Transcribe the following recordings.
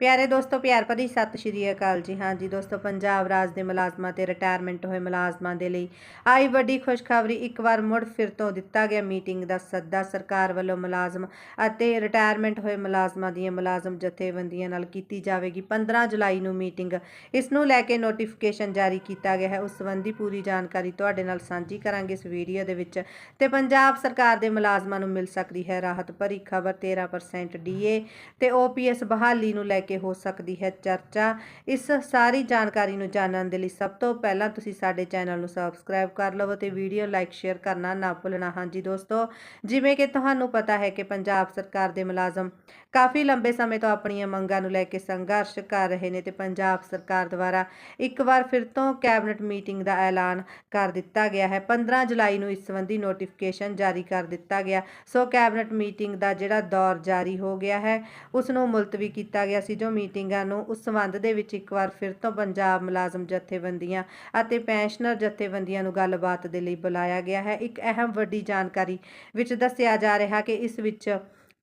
ਪਿਆਰੇ ਦੋਸਤੋ, ਪਿਆਰ ਭਰੀ ਸਤਿ ਸ਼੍ਰੀ ਅਕਾਲ ਜੀ। ਹਾਂ ਜੀ, ਦੋਸਤੋ, ਪੰਜਾਬ ਰਾਜ ਦੇ ਮੁਲਾਜ਼ਮਾਂ ਤੇ ਰਿਟਾਇਰਮੈਂਟ ਹੋਏ ਮੁਲਾਜ਼ਮਾਂ ਦੇ ਲਈ ਆਈ ਵੱਡੀ ਖੁਸ਼ਖਬਰੀ ਇੱਕ ਵਾਰ ਮੁੜ ਫਿਰ ਤੋਂ ਦਿੱਤਾ ਗਿਆ ਮੀਟਿੰਗ ਦਾ ਸੱਦਾ। ਸਰਕਾਰ ਵੱਲੋਂ ਮੁਲਾਜ਼ਮ ਅਤੇ ਰਿਟਾਇਰਮੈਂਟ ਹੋਏ ਮੁਲਾਜ਼ਮਾਂ ਦੀਆਂ ਮੁਲਾਜ਼ਮ ਜਥੇਬੰਦੀਆਂ ਨਾਲ ਕੀਤੀ ਜਾਵੇਗੀ 15 ਜੁਲਾਈ ਨੂੰ ਮੀਟਿੰਗ ਇਸ ਨੂੰ ਲੈ ਕੇ ਨੋਟੀਫਿਕੇਸ਼ਨ ਜਾਰੀ ਕੀਤਾ ਗਿਆ ਹੈ। ਉਸ ਸੰਬੰਧੀ ਪੂਰੀ ਜਾਣਕਾਰੀ ਤੁਹਾਡੇ ਨਾਲ ਸਾਂਝੀ ਕਰਾਂਗੇ ਇਸ ਵੀਡੀਓ ਦੇ ਵਿੱਚ। ਤੇ ਪੰਜਾਬ ਸਰਕਾਰ ਦੇ ਮੁਲਾਜ਼ਮਾਂ ਨੂੰ ਮਿਲ ਸਕਦੀ ਹੈ ਰਾਹਤ ਭਰੀ ਖਬਰ 13% ਡੀਏ ਤੇ ਓਪੀਐਸ ਬਹਾਲੀ ਨੂੰ ਲੈ ਕੇ ਹੋ ਸਕਦੀ ਹੈ ਚਰਚਾ। ਇਸ ਸਾਰੀ ਜਾਣਕਾਰੀ ਨੂੰ ਜਾਣਨ ਦੇ ਲਈ ਸਭ ਤੋਂ ਪਹਿਲਾਂ ਤੁਸੀਂ ਸਾਡੇ ਚੈਨਲ ਨੂੰ ਸਬਸਕ੍ਰਾਈਬ ਕਰ ਲਵੋ ਤੇ ਵੀਡੀਓ ਲਾਈਕ, ਸ਼ੇਅਰ ਕਰਨਾ ਨਾ ਭੁੱਲਣਾ। ਹਾਂਜੀ ਦੋਸਤੋ, ਜਿਵੇਂ ਕਿ ਤੁਹਾਨੂੰ ਪਤਾ ਹੈ ਕਿ ਪੰਜਾਬ ਸਰਕਾਰ ਦੇ ਮੁਲਾਜ਼ਮ ਕਾਫੀ ਲੰਬੇ ਸਮੇਂ ਤੋਂ ਆਪਣੀਆਂ ਮੰਗਾਂ ਨੂੰ ਲੈ ਕੇ ਸੰਘਰਸ਼ ਕਰ ਰਹੇ ਨੇ ਤੇ ਪੰਜਾਬ ਸਰਕਾਰ ਦੁਆਰਾ ਇੱਕ ਵਾਰ ਫਿਰ ਤੋਂ ਕੈਬਨਿਟ ਮੀਟਿੰਗ ਦਾ ਐਲਾਨ ਕਰ ਦਿੱਤਾ ਗਿਆ ਹੈ। 15 ਜੁਲਾਈ ਨੂੰ ਇਸ ਸੰਬੰਧੀ ਨੋਟੀਫਿਕੇਸ਼ਨ ਜਾਰੀ ਕਰ ਦਿੱਤਾ ਗਿਆ। ਸੋ ਕੈਬਨਿਟ ਮੀਟਿੰਗ ਦਾ ਜਿਹੜਾ ਦੌਰ ਜਾਰੀ ਹੋ ਗਿਆ ਹੈ ਉਸ ਨੂੰ ਮੁਲਤਵੀ ਕੀਤਾ ਗਿਆ ਸੀ ਜੋ ਮੀਟਿੰਗਾਂ ਨੂੰ ਉਸ ਸੰਬੰਧ ਦੇ ਵਿੱਚ ਇੱਕ ਵਾਰ ਫਿਰ ਤੋਂ ਪੰਜਾਬ ਮੁਲਾਜ਼ਮ ਜਥੇਬੰਦੀਆਂ ਅਤੇ ਪੈਨਸ਼ਨਰ ਜਥੇਬੰਦੀਆਂ ਨੂੰ ਗੱਲਬਾਤ ਦੇ ਲਈ ਬੁਲਾਇਆ ਗਿਆ ਹੈ। ਇੱਕ ਅਹਿਮ ਵੱਡੀ ਜਾਣਕਾਰੀ ਵਿੱਚ ਦੱਸਿਆ ਜਾ ਰਿਹਾ ਕਿ ਇਸ ਵਿੱਚ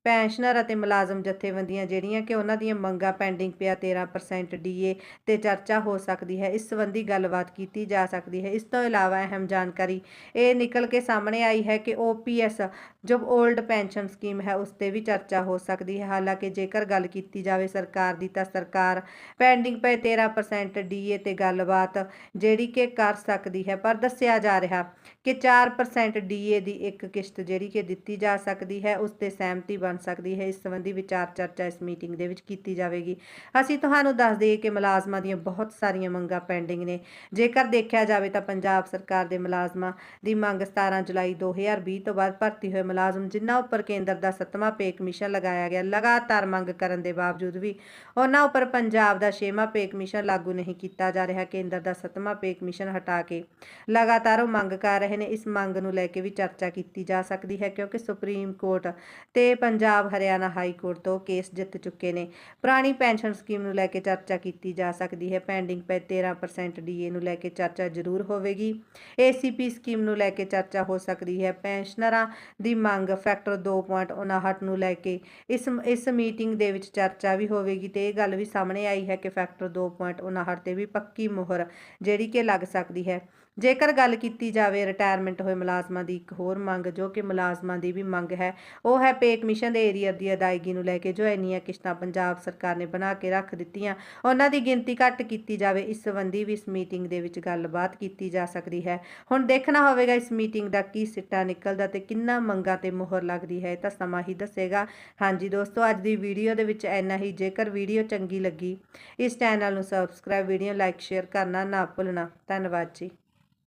ਪੈਨਸ਼ਨਰ ਅਤੇ ਮੁਲਾਜ਼ਮ ਜਥੇਬੰਦੀਆਂ ਜਿਹੜੀਆਂ ਕਿ ਉਹਨਾਂ ਦੀਆਂ ਮੰਗਾਂ ਪੈਂਡਿੰਗ ਪਿਆ 13% ਡੀਏ ਤੇ ਚਰਚਾ ਹੋ ਸਕਦੀ ਹੈ, ਇਸ ਸੰਬੰਧੀ ਗੱਲਬਾਤ ਕੀਤੀ ਜਾ ਸਕਦੀ ਹੈ। ਇਸ ਤੋਂ ਇਲਾਵਾ ਅਹਿਮ ਜਾਣਕਾਰੀ ਇਹ ਨਿਕਲ ਕੇ ਸਾਹਮਣੇ ਆਈ ਹੈ ਕਿ ਓਪੀਐਸ ਜੋ 올ਡ ਪੈਨਸ਼ਨ ਸਕੀਮ ਹੈ, ਉਸ ਤੇ ਵੀ ਚਰਚਾ ਹੋ ਸਕਦੀ ਹੈ। ਹਾਲਾਂਕਿ ਜੇਕਰ ਗੱਲ ਕੀਤੀ ਜਾਵੇ ਸਰਕਾਰ ਦੀ, ਤਾਂ ਸਰਕਾਰ ਪੈਂਡਿੰਗ ਪਏ 13% ਡੀਏ ਤੇ ਗੱਲਬਾਤ ਜਿਹੜੀ ਕਿ ਕਰ ਸਕਦੀ ਹੈ, ਪਰ ਦੱਸਿਆ ਜਾ ਰਿਹਾ ਕਿ 4% ਡੀਏ ਦੀ ਇੱਕ ਕਿਸ਼ਤ ਜਿਹੜੀ ਕਿ ਦਿੱਤੀ ਜਾ ਸਕਦੀ ਹੈ, ਉਸ ਤੇ ਸਹਿਮਤੀ ਬਣ ਸਕਦੀ ਹੈ, ਇਸ ਸੰਬੰਧੀ ਵਿਚਾਰ ਚਰਚਾ ਇਸ ਮੀਟਿੰਗ ਦੇ ਵਿੱਚ ਕੀਤੀ ਜਾਵੇਗੀ। ਅਸੀਂ ਤੁਹਾਨੂੰ ਦੱਸ ਦਈਏ ਕਿ ਮੁਲਾਜ਼ਮਾਂ ਦੀਆਂ ਬਹੁਤ ਸਾਰੀਆਂ ਮੰਗਾਂ ਪੈਂਡਿੰਗ ਨੇ। ਜੇਕਰ ਦੇਖਿਆ ਜਾਵੇ ਤਾਂ ਪੰਜਾਬ ਸਰਕਾਰ ਦੇ ਮੁਲਾਜ਼ਮਾਂ ਦੀ ਮੰਗ 17 ਜੁਲਾਈ 2020 ਤੋਂ ਬਾਅਦ ਭਰਤੀ ਹੋਏ ਮੁਲਾਜ਼ਮ, ਜਿਨ੍ਹਾਂ ਉੱਪਰ ਕੇਂਦਰ ਦਾ 7ਵਾਂ ਪੇ ਕਮਿਸ਼ਨ ਲਗਾਇਆ ਗਿਆ, ਲਗਾਤਾਰ ਮੰਗ ਕਰਨ ਦੇ ਬਾਵਜੂਦ ਵੀ ਉਹਨਾਂ ਉੱਪਰ ਪੰਜਾਬ ਦਾ 6ਵਾਂ ਪੇ ਕਮਿਸ਼ਨ ਲਾਗੂ ਨਹੀਂ ਕੀਤਾ ਜਾ ਰਿਹਾ। ਕੇਂਦਰ ਦਾ 7ਵਾਂ ਪੇ ਕਮਿਸ਼ਨ ਹਟਾ ਕੇ ਲਗਾਤਾਰ ਉਹ ਮੰਗ ਕਰ ਰਹੇ ਨੇ। ਇਸ ਮੰਗ ਨੂੰ ਲੈ ਕੇ ਵੀ ਚਰਚਾ ਕੀਤੀ ਜਾ ਸਕਦੀ ਹੈ, ਕਿਉਂਕਿ ਸੁਪਰੀਮ ਕੋਰਟ ਤੇ ਪੰਜਾਬ ਪੰਜਾਬ, ਹਰਿਆਣਾ ਹਾਈ ਕੋਰਟ ਤੋਂ ਕੇਸ ਜਿੱਤ ਚੁੱਕੇ ਨੇ। ਪੁਰਾਣੀ ਪੈਨਸ਼ਨ ਸਕੀਮ ਨੂੰ ਲੈ ਕੇ ਚਰਚਾ ਕੀਤੀ ਜਾ ਸਕਦੀ ਹੈ। ਪੈਂਡਿੰਗ ਪੈ 13% ਡੀਏ ਨੂੰ ਲੈ ਕੇ ਚਰਚਾ ਜ਼ਰੂਰ ਹੋਵੇਗੀ। ਏਸੀਪੀ ਸਕੀਮ ਨੂੰ ਲੈ ਕੇ ਚਰਚਾ ਹੋ ਸਕਦੀ ਹੈ। ਪੈਨਸ਼ਨਰਾਂ ਦੀ ਮੰਗ ਫੈਕਟਰ 2.59 ਨੂੰ ਲੈ ਕੇ ਇਸ ਇਸ ਮੀਟਿੰਗ ਦੇ ਵਿੱਚ ਚਰਚਾ ਵੀ ਹੋਵੇਗੀ ਤੇ ਇਹ ਗੱਲ ਵੀ ਸਾਹਮਣੇ ਆਈ ਹੈ ਕਿ ਫੈਕਟਰ 2.59 ਤੇ ਵੀ ਪੱਕੀ ਮੋਹਰ ਜਿਹੜੀ ਕਿ ਲੱਗ ਸਕਦੀ ਹੈ। ਜੇਕਰ ਗੱਲ ਕੀਤੀ ਜਾਵੇ ਰਿਟਾਇਰਮੈਂਟ ਹੋਏ ਮੁਲਾਜ਼ਮਾਂ ਦੀ, ਇੱਕ ਹੋਰ ਮੰਗ ਜੋ ਕਿ ਮੁਲਾਜ਼ਮਾਂ ਦੀ ਵੀ ਮੰਗ ਹੈ, ਉਹ ਹੈ ਪੇ ਕਮਿਸ਼ਨ ਦੇ ਏਰੀਆ ਦੀ ਅਦਾਇਗੀ ਨੂੰ ਲੈ ਕੇ ਜੋ ਇੰਨੀਆਂ ਕਿਸ਼ਤਾਂ ਪੰਜਾਬ ਸਰਕਾਰ ਨੇ ਬਣਾ ਕੇ ਰੱਖ ਦਿੱਤੀਆਂ। ਉਹਨਾਂ ਦੀ ਗਿਣਤੀ ਘੱਟ ਕੀਤੀ ਜਾਵੇ, ਇਸ ਸੰਬੰਧੀ ਵੀ ਇਸ ਮੀਟਿੰਗ ਦੇ ਵਿੱਚ ਗੱਲਬਾਤ ਕੀਤੀ ਜਾ ਸਕਦੀ ਹੈ। ਹੁਣ ਦੇਖਣਾ ਹੋਵੇਗਾ ਇਸ ਮੀਟਿੰਗ ਦਾ ਕੀ ਸਿੱਟਾ ਨਿਕਲਦਾ ਤੇ ਕਿੰਨਾ ਮੰਗਾਂ ਤੇ ਮੋਹਰ ਲੱਗਦੀ ਹੈ, ਇਹ ਤਾਂ ਸਮਾਂ ਹੀ ਦੱਸੇਗਾ। ਹਾਂਜੀ ਦੋਸਤੋ, ਅੱਜ ਦੀ ਵੀਡੀਓ ਦੇ ਵਿੱਚ ਇੰਨਾ ਹੀ। ਜੇਕਰ ਵੀਡੀਓ ਚੰਗੀ ਲੱਗੀ, ਇਸ ਚੈਨਲ ਨੂੰ ਸਬਸਕ੍ਰਾਈਬ ਵੀਡੀਓ ਲਾਈਕ ਸ਼ੇਅਰ ਕਰਨਾ ਨਾ ਭੁੱਲਣਾ। ਧੰਨਵਾਦ ਜੀ।